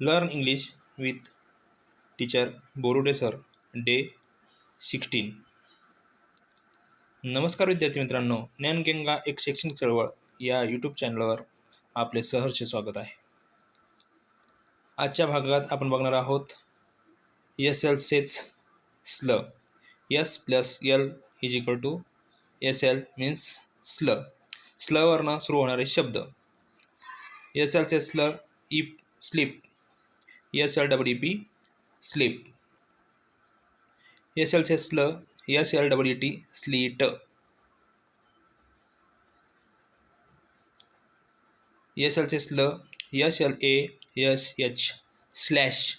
Learn English with teacher Borude sir day sixteen नमस्कार विद्यार्थी मित्रांनो ज्ञानगंगा एक शैक्षणिक चळवळ या यूट्यूब चॅनलवर आपले सहर्ष स्वागत आहे. आजच्या भागात आपण बघणार आहोत S L says sl S plus L is equal to S L means sl स्लवरनं सुरू होणारे शब्द. S L say sl E sleep SLWP sleep. SL says slur, SLWT sleet. SL says slur, SLA, SH slash.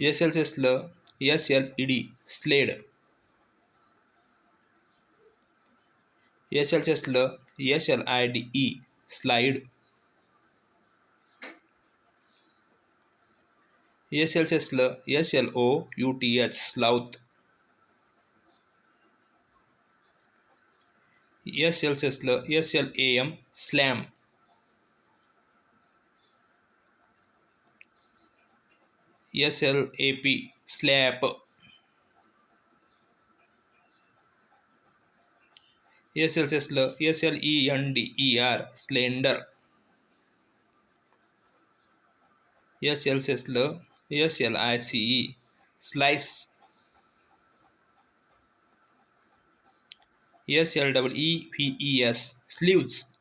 SL says slur, SLED slade. SL says slur, SLIDE slide. S L say sl S L L say sl S L O U T H sloth S L say sl S L A M slam S L A P slap S L say sl S L E N D E R slender S L say sl S L I C E, slice. S L E E V E S, sleeves.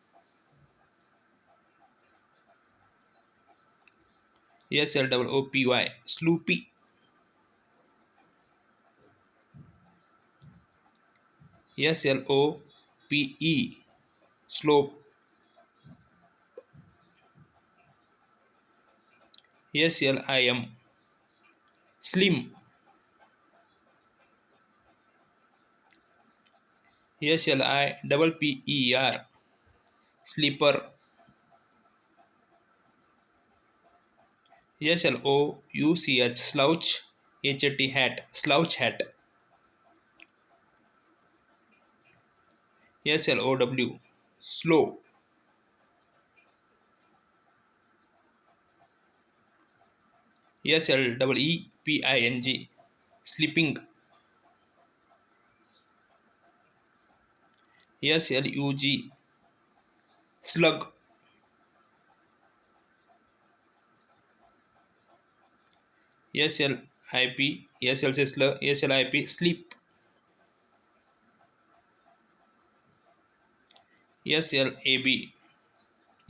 S L O O P Y, sloopy. S L O P E, slope. S L I M slim. S L I double P E R. Sleeper. S L O U C H slouch H A T hat slouch hat. S L O W slow. S L double E P I N G sleeping S L U G slug S L I P S L say sl S L I P slip S L A B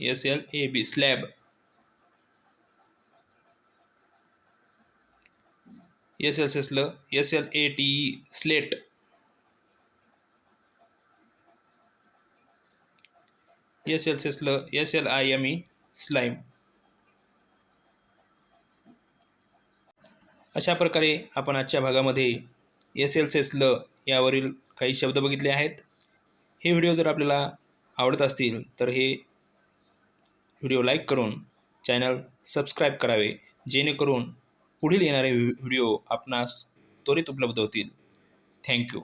S L A B slab S L say S L A T E slate S L say S L I M E slime अशा प्रकारे आपण आजच्या भागामध्ये S L सेसल यावरील काही शब्द बघितले आहेत. हे व्हिडिओ जर आपल्याला आवडत असतील तर हे व्हिडिओ लाईक करून चॅनल सबस्क्राईब करावे जेणेकरून पुढील येणारे व्हिडिओ आपणास त्वरित उपलब्ध होतील. थँक्यू.